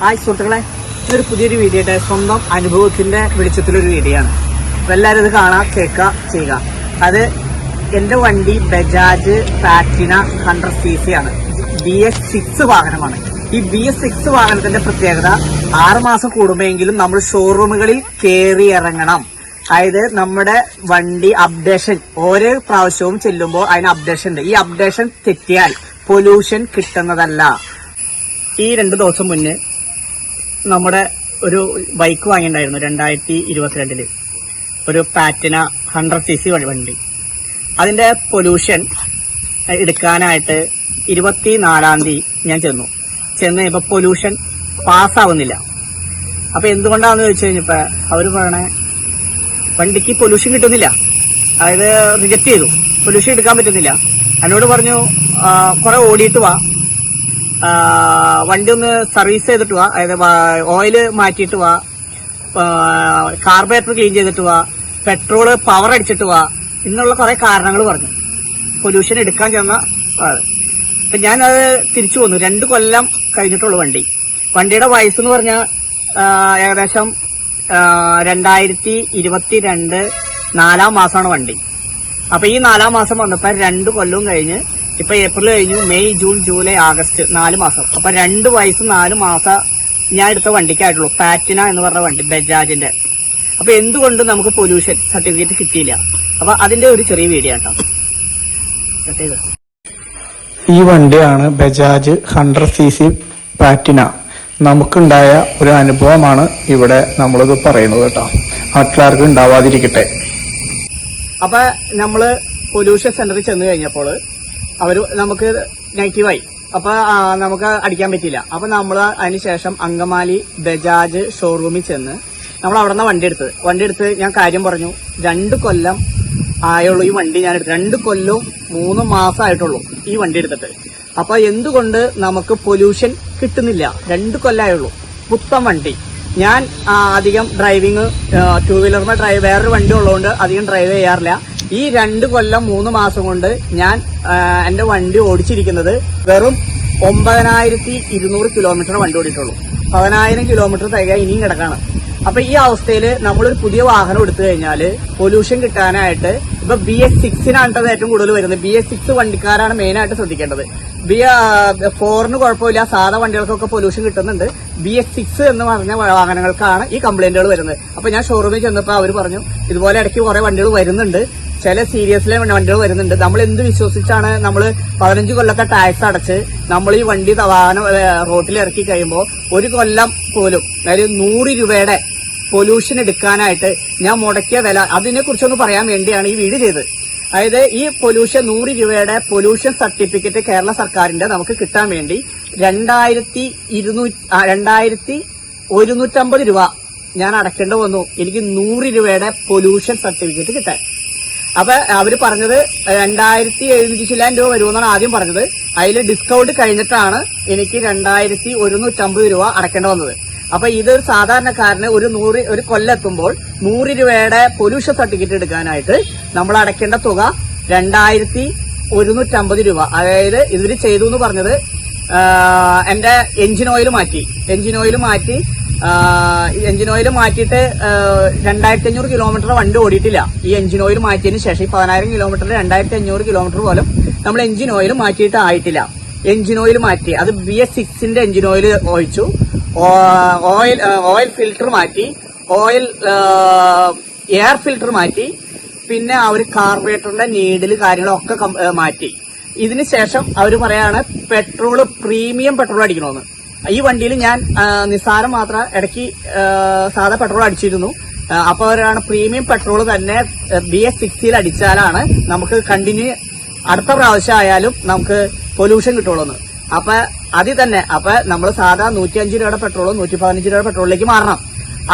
Hi സുഹൃത്തുക്കളെ ഇതൊരു പുതിയൊരു വീഡിയോ ആയിട്ട് സ്വന്തം അനുഭവത്തിന്റെ വെളിച്ചത്തിലൊരു വീഡിയോ ആണ് അപ്പൊ എല്ലാവരും ഇത് കാണാ കേൾക്കുക ചെയ്യുക. അത് എന്റെ വണ്ടി Bajaj Platina hundred C C ആണ്. ബി എസ് സിക്സ് വാഹനമാണ്. ഈ ബി എസ് സിക്സ് വാഹനത്തിന്റെ പ്രത്യേകത ആറ് മാസം കൂടുമ്പോഴെങ്കിലും നമ്മൾ ഷോറൂമുകളിൽ കയറി ഇറങ്ങണം. അതായത് നമ്മുടെ വണ്ടി അപ്ഡേഷൻ ഓരോ പ്രാവശ്യവും ചെല്ലുമ്പോൾ അതിന് അപ്ഡേഷൻ ഉണ്ട്. ഈ അപ്ഡേഷൻ തെറ്റിയാൽ പൊല്യൂഷൻ കിട്ടുന്നതല്ല. ഈ രണ്ട് ദിവസം മുന്നേ നമ്മുടെ ഒരു ബൈക്ക് വാങ്ങിയിട്ടുണ്ടായിരുന്നു രണ്ടായിരത്തി ഇരുപത്തിരണ്ടിൽ ഒരു പാറ്റിന ഹൺഡ്രഡ് സി സി വണ്ടി. അതിന്റെ പൊല്യൂഷൻ എടുക്കാനായിട്ട് ഇരുപത്തി നാലാം തീയതി ഞാൻ ചെന്നു. ചെന്ന് ഇപ്പൊ പൊല്യൂഷൻ പാസ്സാവുന്നില്ല അപ്പൊ എന്തുകൊണ്ടാന്ന് ചോദിച്ചു കഴിഞ്ഞപ്പോ അവർ പറയണേ വണ്ടിക്ക് പൊല്യൂഷൻ കിട്ടുന്നില്ല. അതായത് റിജക്ട് ചെയ്തു. പൊല്യൂഷൻ എടുക്കാൻ പറ്റുന്നില്ല. എന്നോട് പറഞ്ഞു കുറെ ഓടിയിട്ട് വാ. വണ്ടി ഒന്ന് സർവീസ് ചെയ്തിട്ട് വാ. അതായത് ഓയിൽ മാറ്റിയിട്ട് വാ. കാർബറേറ്റർ ക്ലീൻ ചെയ്തിട്ട് വാ. പെട്രോൾ പവർ അടിച്ചിട്ട് വാ. എന്നുള്ള കുറെ കാരണങ്ങൾ പറഞ്ഞു. പൊല്യൂഷൻ എടുക്കാൻ ചെന്ന അപ്പൊ ഞാനത് തിരിച്ചു വന്നു. രണ്ട് കൊല്ലം കഴിഞ്ഞിട്ടുള്ളൂ വണ്ടി. വണ്ടിയുടെ വയസ്സ് എന്ന് പറഞ്ഞാൽ ഏകദേശം രണ്ടായിരത്തി ഇരുപത്തി രണ്ട് നാലാം മാസമാണ് വണ്ടി. അപ്പൊ ഈ നാലാം മാസം വന്നപ്പോ രണ്ട് കൊല്ലവും കഴിഞ്ഞ് ഇപ്പൊ ഏപ്രിൽ കഴിഞ്ഞു മെയ് ജൂൺ ജൂലൈ ആഗസ്റ്റ് നാല് മാസം. അപ്പൊ രണ്ട് വയസ്സ് നാല് മാസം ഞാൻ എടുത്ത വണ്ടിക്കായിട്ടുള്ളൂ. പാറ്റിന എന്ന് പറഞ്ഞ വണ്ടി ബജാജിന്റെ അപ്പൊ എന്തുകൊണ്ട് നമുക്ക് പൊല്യൂഷൻ സർട്ടിഫിക്കറ്റ് കിട്ടിയില്ല? അപ്പൊ അതിന്റെ ഒരു ചെറിയ വീഡിയോ കേട്ടോ. ഈ വണ്ടിയാണ് Bajaj hundred C C Platina നമുക്കുണ്ടായ ഒരു അനുഭവമാണ് ഇവിടെ നമ്മളിത് പറയുന്നത് കേട്ടോ. മറ്റുള്ളവർക്ക് ഉണ്ടാവാതിരിക്കട്ടെ. അപ്പൊ നമ്മൾ പൊല്യൂഷൻ സെന്ററിൽ ചെന്ന് കഴിഞ്ഞപ്പോൾ അവർ നമുക്ക് നെഗറ്റീവായി. അപ്പൊ നമുക്ക് അടിക്കാൻ പറ്റിയില്ല. അപ്പൊ നമ്മൾ അതിനുശേഷം അങ്കമാലി ബജാജ് ഷോറൂമിൽ ചെന്ന് നമ്മൾ അവിടെ നിന്ന് വണ്ടി എടുത്തത്. വണ്ടി എടുത്ത് ഞാൻ കാര്യം പറഞ്ഞു. രണ്ട് കൊല്ലം ആയുള്ളൂ ഈ വണ്ടി ഞാൻ എടുത്തു രണ്ട് കൊല്ലവും മൂന്ന് മാസം ആയിട്ടുള്ളൂ ഈ വണ്ടി എടുത്തിട്ട്. അപ്പൊ എന്തുകൊണ്ട് നമുക്ക് പൊല്യൂഷൻ കിട്ടുന്നില്ല? രണ്ട് കൊല്ലമായുള്ളൂ പുത്തൻ വണ്ടി. ഞാൻ അധികം ഡ്രൈവിങ് ടൂ വീലറിന് ഡ്രൈവ് വേറൊരു വണ്ടി ഉള്ളതുകൊണ്ട് അധികം ഡ്രൈവ് ചെയ്യാറില്ല. ഈ രണ്ട് കൊല്ലം മൂന്ന് മാസം കൊണ്ട് ഞാൻ എന്റെ വണ്ടി ഓടിച്ചിരിക്കുന്നത് വെറും ഒമ്പതിനായിരത്തി ഇരുന്നൂറ് കിലോമീറ്റർ വണ്ടി ഓടിയിട്ടുള്ളൂ. പതിനായിരം കിലോമീറ്റർ തികയാൻ ഇനിയും കിടക്കാണ്. അപ്പൊ ഈ അവസ്ഥയിൽ നമ്മളൊരു പുതിയ വാഹനം എടുത്തു കഴിഞ്ഞാൽ പൊല്യൂഷൻ കിട്ടാനായിട്ട് ഇപ്പൊ ബി എസ് സിക്സിനാണ് ഏറ്റവും കൂടുതൽ വരുന്നത്. ബി എസ് സിക്സ് വണ്ടിക്കാരാണ് മെയിൻ ആയിട്ട് ശ്രദ്ധിക്കേണ്ടത്. ബി ഫോറിന് കുഴപ്പമില്ല. സാധാ വണ്ടികൾക്കൊക്കെ പൊല്യൂഷൻ കിട്ടുന്നുണ്ട്. ബി എസ് സിക്സ് എന്ന് പറഞ്ഞ വാഹനങ്ങൾക്കാണ് ഈ കംപ്ലൈന്റുകൾ വരുന്നത്. അപ്പൊ ഞാൻ ഷോറൂമിൽ ചെന്നപ്പോൾ അവർ പറഞ്ഞു ഇതുപോലെ ഇടയ്ക്ക് കുറെ വണ്ടികൾ വരുന്നുണ്ട്. ചില സീരിയസിലെ വണ്ടികൾ വരുന്നുണ്ട്. നമ്മൾ എന്ത് വിശ്വസിച്ചാണ് നമ്മൾ പതിനഞ്ച് കൊല്ലത്തെ ടാക്സ് അടച്ച് നമ്മൾ ഈ വണ്ടി വാഹനം റോട്ടിൽ ഇറക്കി കഴിയുമ്പോൾ ഒരു കൊല്ലം പോലും അതായത് നൂറ് രൂപയുടെ പൊല്യൂഷൻ എടുക്കാനായിട്ട് ഞാൻ മുടക്കിയ വില. അതിനെ കുറിച്ചൊന്ന് പറയാൻ വേണ്ടിയാണ് ഈ വീട് ചെയ്തത്. അതായത് ഈ പൊല്യൂഷൻ നൂറ് രൂപയുടെ പൊല്യൂഷൻ സർട്ടിഫിക്കറ്റ് കേരള സർക്കാരിന്റെ നമുക്ക് കിട്ടാൻ വേണ്ടി രണ്ടായിരത്തി ഇരുന്നൂറ്റി രണ്ടായിരത്തി ഒരുന്നൂറ്റമ്പത് രൂപ ഞാൻ അടയ്ക്കേണ്ടി വന്നു. എനിക്ക് നൂറ് രൂപയുടെ പൊല്യൂഷൻ സർട്ടിഫിക്കറ്റ് കിട്ടാൻ. അപ്പൊ അവർ പറഞ്ഞത് രണ്ടായിരത്തി എഴുന്നൂറ്റി ചില്ലാൻ രൂപ വരുമെന്നാണ് ആദ്യം പറഞ്ഞത്. അതിൽ ഡിസ്കൗണ്ട് കഴിഞ്ഞിട്ടാണ് എനിക്ക് രണ്ടായിരത്തി ഒരുന്നൂറ്റമ്പത് രൂപ അടക്കേണ്ടി വന്നത്. അപ്പൊ ഇത് ഒരു സാധാരണക്കാരന് ഒരു നൂറ് ഒരു കൊല്ലെത്തുമ്പോൾ നൂറ് രൂപയുടെ പൊല്യൂഷൻ സർട്ടിഫിക്കറ്റ് എടുക്കാനായിട്ട് നമ്മൾ അടയ്ക്കേണ്ട തുക രണ്ടായിരത്തി ഒരുന്നൂറ്റമ്പത് രൂപ. അതായത് ഇതിൽ ചെയ്തു എന്ന് പറഞ്ഞത് എന്റെ എഞ്ചിൻ ഓയിൽ മാറ്റി. എഞ്ചിൻ ഓയിൽ മാറ്റി എഞ്ചിൻ ഓയിൽ മാറ്റിയിട്ട് രണ്ടായിരത്തി അഞ്ഞൂറ് കിലോമീറ്റർ വണ്ടി ഓടിയിട്ടില്ല. ഈ എഞ്ചിൻ ഓയിൽ മാറ്റിയതിന് ശേഷം ഈ പതിനായിരം കിലോമീറ്റർ രണ്ടായിരത്തി അഞ്ഞൂറ് കിലോമീറ്റർ പോലും നമ്മൾ എഞ്ചിൻ ഓയിൽ മാറ്റിയിട്ട് ആയിട്ടില്ല. എഞ്ചിൻ ഓയിൽ മാറ്റി. അത് ബി എസ് സിക്സിന്റെ എഞ്ചിൻ ഓയിൽ ഒഴിച്ചു. ഓയിൽ ഓയിൽ ഫിൽറ്റർ മാറ്റി. ഓയിൽ എയർ ഫിൽറ്റർ മാറ്റി. പിന്നെ ആ ഒരു കാർബറേറ്ററിന്റെ നീഡിൽ കാര്യങ്ങളൊക്കെ മാറ്റി. ഇതിന് ശേഷം അവർ പറയാണ് പെട്രോൾ പ്രീമിയം പെട്രോൾ അടിക്കണമെന്ന് ഈ വണ്ടിയിൽ ഞാൻ നിസ്സാരം മാത്രം ഇടയ്ക്ക് സാധാ പെട്രോൾ അടിച്ചിരുന്നു. അപ്പൊ അവരാണ് പ്രീമിയം പെട്രോൾ തന്നെ ബി എസ് സിക്സിയിൽ അടിച്ചാലാണ് നമുക്ക് കണ്ടിന്യൂ അടുത്ത പ്രാവശ്യം ആയാലും നമുക്ക് പൊല്യൂഷൻ കിട്ടുള്ളൂ അപ്പൊ അതിൽ തന്നെ അപ്പൊ നമ്മൾ സാധാ നൂറ്റി അഞ്ച് രൂപയുടെ പെട്രോൾ നൂറ്റി പതിനഞ്ച് രൂപയുടെ പെട്രോളിലേക്ക് മാറണം.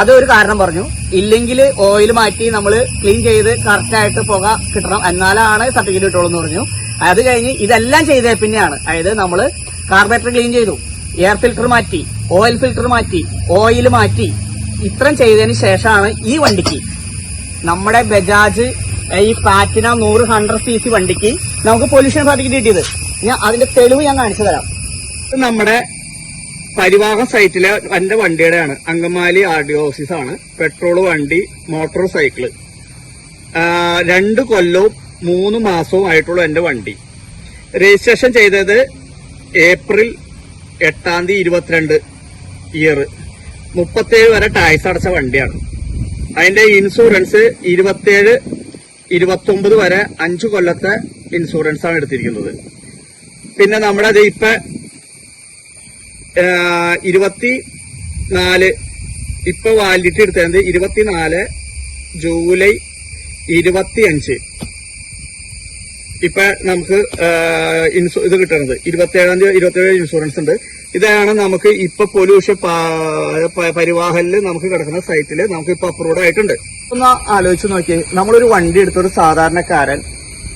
അതൊരു കാരണം പറഞ്ഞു. ഇല്ലെങ്കിൽ ഓയിൽ മാറ്റി നമ്മൾ ക്ലീൻ ചെയ്ത് കറക്റ്റായിട്ട് പുക കിട്ടണം. എന്നാലാണ് സർട്ടിഫിക്കറ്റ് കിട്ടുള്ളൂ എന്ന് പറഞ്ഞു. അത് കഴിഞ്ഞ് ഇതെല്ലാം ചെയ്ത പിന്നെയാണ്. അതായത് നമ്മൾ കാർബറേറ്റർ ക്ലീൻ ചെയ്തു. എയർ ഫിൽട്ടർ മാറ്റി ഓയിൽ ഫിൽട്ടർ മാറ്റി ഓയിൽ മാറ്റി. ഇത്രയും ചെയ്തതിന് ശേഷമാണ് ഈ വണ്ടിക്ക് നമ്മുടെ ബജാജ് ഈ പാറ്റിന നൂറ് ഹൺഡ്രഡ് സി സി വണ്ടിക്ക് നമുക്ക് പൊല്യൂഷൻ സർട്ടിഫിക്കറ്റ് കിട്ടിയത്. ഞാൻ അതിന്റെ തെളിവ് ഞാൻ കാണിച്ചു തരാം. നമ്മുടെ പരിവാഹ സൈറ്റിലെ എന്റെ വണ്ടിയുടെയാണ്. അങ്കമാലി ആർ ഡി ഓഫീസാണ്. പെട്രോൾ വണ്ടി മോട്ടോർ സൈക്കിൾ രണ്ട് കൊല്ലവും മൂന്ന് മാസവും ആയിട്ടുള്ള എന്റെ വണ്ടി. രജിസ്ട്രേഷൻ ചെയ്തത് ഏപ്രിൽ എട്ടാം തീയതി ഇരുപത്തിരണ്ട് ഇയർ മുപ്പത്തേഴ് വരെ ടാക്സ് അടച്ച വണ്ടിയാണ്. അതിന്റെ ഇൻഷുറൻസ് ഇരുപത്തേഴ് ഇരുപത്തൊമ്പത് വരെ അഞ്ച് കൊല്ലത്തെ ഇൻഷുറൻസ് ആണ് എടുത്തിരിക്കുന്നത്. പിന്നെ നമ്മുടെ അത് ഇപ്പൊ ഇരുപത്തി നാല് ഇപ്പൊ വാലിഡിറ്റി എടുത്തത് ഇരുപത്തിനാല് ജൂലൈ ഇരുപത്തിയഞ്ച്. ഇപ്പൊ നമുക്ക് ഇൻഷു- ഇത് കിട്ടുന്നത് ഇരുപത്തിയേഴാം തീയതി ഇരുപത്തിയേഴ് ഇൻഷുറൻസ് ഉണ്ട്. ഇതാണ് നമുക്ക് ഇപ്പൊ പൊല്യൂഷൻ പരിവാഹനിൽ നമുക്ക് കിടക്കുന്ന സൈറ്റിൽ നമുക്ക് ഇപ്പൊ അപ്രൂവ്ഡ് ആയിട്ടുണ്ട്. ഒന്ന് ആലോചിച്ച് നോക്കി നമ്മളൊരു വണ്ടി എടുത്ത എടുത്തൊരു സാധാരണക്കാരൻ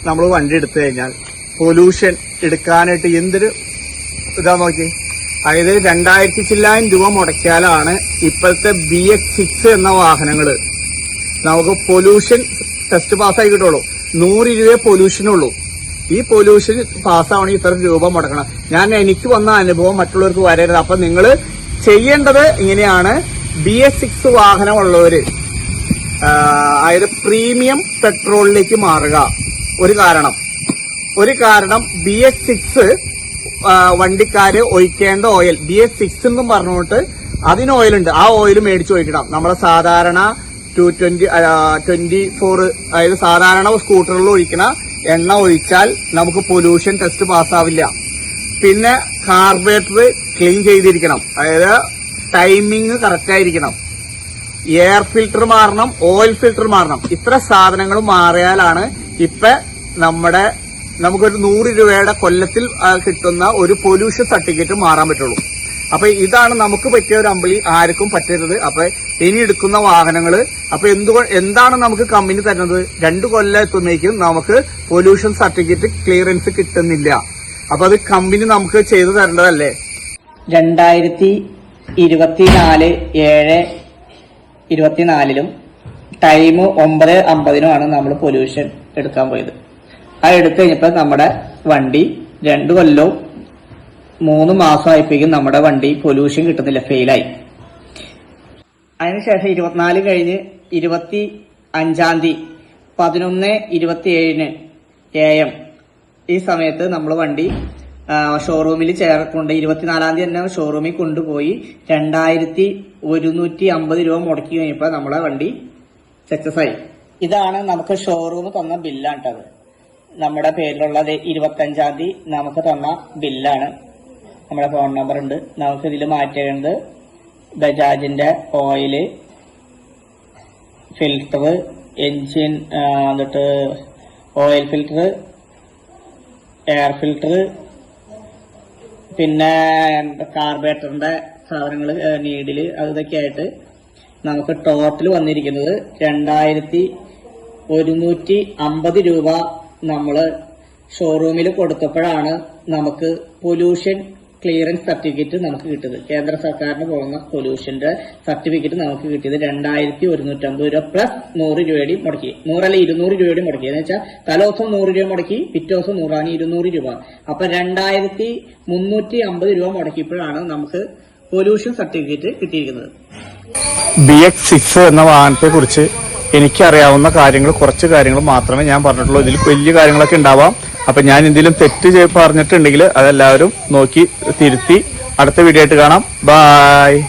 നമ്മൾ വണ്ടി എടുത്തു കഴിഞ്ഞാൽ പൊല്യൂഷൻ എടുക്കാനായിട്ട് എന്തൊരു ഇതാ നോക്കി അതായത് രണ്ടായിരത്തി ചില്ലായിരം രൂപ മുടക്കിയാലാണ് ഇപ്പോഴത്തെ ബി എക്സ് സിക്സ് എന്ന വാഹനങ്ങൾ നമുക്ക് പൊല്യൂഷൻ ടെസ്റ്റ് പാസ്സായി കിട്ടുള്ളൂ. നൂറ് രൂപയെ പൊല്യൂഷൻ ഉള്ളൂ ഈ പൊല്യൂഷൻ പാസ്സാവണമെങ്കിൽ ഇത്ര രൂപ മുടക്കണം ഞാൻ എനിക്ക് വന്ന അനുഭവം മറ്റുള്ളവർക്ക് വരരുത്. അപ്പൊ നിങ്ങൾ ചെയ്യേണ്ടത് ഇങ്ങനെയാണ്. ബി എസ് സിക്സ് വാഹനമുള്ളവര് അതായത് പ്രീമിയം പെട്രോളിലേക്ക് മാറുക. ഒരു കാരണം. ഒരു കാരണം ബി എസ് സിക്സ് വണ്ടിക്കാര് ഒഴിക്കേണ്ട ഓയിൽ. ബി എസ് സിക്സ് എന്നും പറഞ്ഞുകൊണ്ട് അതിന് ഓയിലുണ്ട്. ആ ഓയിൽ മേടിച്ച് ഒഴിക്കണം. നമ്മുടെ സാധാരണ ടു ട്വന്റി ട്വന്റി ഫോർ അതായത് സാധാരണ സ്കൂട്ടറിൽ ഒഴിക്കണ എണ്ണ ഒഴിച്ചാൽ നമുക്ക് പൊല്യൂഷൻ ടെസ്റ്റ് പാസ്സാവില്ല പിന്നെ കാർബറേറ്റർ ക്ലീൻ ചെയ്തിരിക്കണം. അതായത് ടൈമിങ് കറക്റ്റ് ആയിരിക്കണം. എയർ ഫിൽട്ടർ മാറണം ഓയിൽ ഫിൽട്ടർ മാറണം. ഇത്ര സാധനങ്ങൾ മാറിയാലാണ് ഇപ്പൊ നമ്മുടെ നമുക്കൊരു നൂറ് രൂപയുടെ കൊല്ലത്തിൽ കിട്ടുന്ന ഒരു പൊല്യൂഷൻ സർട്ടിഫിക്കറ്റ് മാറാൻ പറ്റുള്ളൂ. അപ്പൊ ഇതാണ് നമുക്ക് പറ്റിയ ഒരു അമ്പിളി ആർക്കും പറ്റരുത്. അപ്പൊ ഇനി എടുക്കുന്ന വാഹനങ്ങൾ അപ്പൊ എന്തുകൊ എന്താണ് നമുക്ക് കമ്പനി തരുന്നത്? രണ്ടു കൊല്ലം എത്തുന്നേക്കും നമുക്ക് പൊല്യൂഷൻ സർട്ടിഫിക്കറ്റ് ക്ലിയറൻസ് കിട്ടുന്നില്ല. അപ്പൊ അത് കമ്പനി നമുക്ക് ചെയ്തു തരേണ്ടതല്ലേ? രണ്ടായിരത്തി ഇരുപത്തിനാല് ഏഴ് ഇരുപത്തിനാലിലും ടൈം ഒമ്പത് അമ്പതിനുമാണ് നമ്മൾ പൊല്യൂഷൻ എടുക്കാൻ പോയത്. ആ എടുത്തു കഴിഞ്ഞപ്പോൾ നമ്മുടെ വണ്ടി രണ്ടു കൊല്ലവും മൂന്ന് മാസം ആയപ്പോഴേക്കും നമ്മുടെ വണ്ടി പൊല്യൂഷൻ കിട്ടുന്നില്ല ഫെയിലായി അതിനുശേഷം ഇരുപത്തിനാല് കഴിഞ്ഞ് ഇരുപത്തി അഞ്ചാം തീയതി പതിനൊന്ന് ഇരുപത്തി ഏഴിന് എ എം. ഈ സമയത്ത് നമ്മൾ വണ്ടി ഷോറൂമിൽ ചേർക്കൊണ്ട് ഇരുപത്തിനാലാം തീയതി തന്നെ ഷോറൂമിൽ കൊണ്ടുപോയി രണ്ടായിരത്തി ഒരുന്നൂറ്റി അമ്പത് രൂപ മുടക്കി കഴിഞ്ഞപ്പോൾ നമ്മളെ വണ്ടി സക്സസ് ആയി. ഇതാണ് നമുക്ക് ഷോറൂം തന്ന ബില്ലാണ് കേട്ടത് നമ്മുടെ പേരിലുള്ളത് ഇരുപത്തഞ്ചാം തീയതി നമുക്ക് തന്ന ബില്ലാണ് നമ്മുടെ ഫോൺ നമ്പർ ഉണ്ട്. നമുക്ക് ഇതിൽ മാറ്റേണ്ടത് ബജാജിന്റെ ഓയിൽ ഫിൽട്ടർ എൻജിൻ എന്നിട്ട് ഓയിൽ ഫിൽട്ടർ എയർ ഫിൽട്ടർ പിന്നെ കാർബറേറ്ററിന്റെ സാധനങ്ങൾ നീഡിൽ അതൊക്കെ ആയിട്ട് നമുക്ക് ടോട്ടൽ വന്നിരിക്കുന്നത് രണ്ടായിരത്തി ഒരുന്നൂറ്റി അമ്പത് രൂപ നമ്മൾ ഷോറൂമിൽ കൊടുത്തപ്പോഴാണ് നമുക്ക് പൊല്യൂഷൻ ക്ലിയറൻസ് സർട്ടിഫിക്കറ്റ് നമുക്ക് കിട്ടിയത് കേന്ദ്ര സർക്കാരിന് പോകുന്ന സൊല്യൂഷന്റെ സർട്ടിഫിക്കറ്റ് നമുക്ക് കിട്ടിയത് രണ്ടായിരത്തി ഒരുന്നൂറ്റമ്പത് രൂപ പ്ലസ് നൂറ് രൂപയുടെ മുടക്കി. നൂറല്ല ഇരുന്നൂറ് രൂപയുടെ മുടക്കി. എന്ന് വെച്ചാൽ തലോസം നൂറ് രൂപ മുടക്കി പിറ്റേ ദിവസം നൂറാണ് ഇരുന്നൂറ് രൂപ. അപ്പൊ രണ്ടായിരത്തി മുന്നൂറ്റി അമ്പത് രൂപ മുടക്കിയപ്പോഴാണ് നമുക്ക് പൊല്യൂഷൻ സർട്ടിഫിക്കറ്റ് കിട്ടിയിരിക്കുന്നത്. ബി എക്സ് സിക്സ് എന്ന വാഹനത്തെ കുറിച്ച് എനിക്കറിയാവുന്ന കാര്യങ്ങൾ കുറച്ച് കാര്യങ്ങൾ മാത്രമേ ഞാൻ പറഞ്ഞിട്ടുള്ളൂ. ഇതിൽ വലിയ കാര്യങ്ങളൊക്കെ ഉണ്ടാവാം. അപ്പൊ ഞാൻ എന്തെങ്കിലും തെറ്റ് പറഞ്ഞിട്ടുണ്ടെങ്കിൽ അതെല്ലാവരും നോക്കി തിരുത്തി അടുത്ത വീഡിയോ ആയിട്ട് കാണാം. ബായ്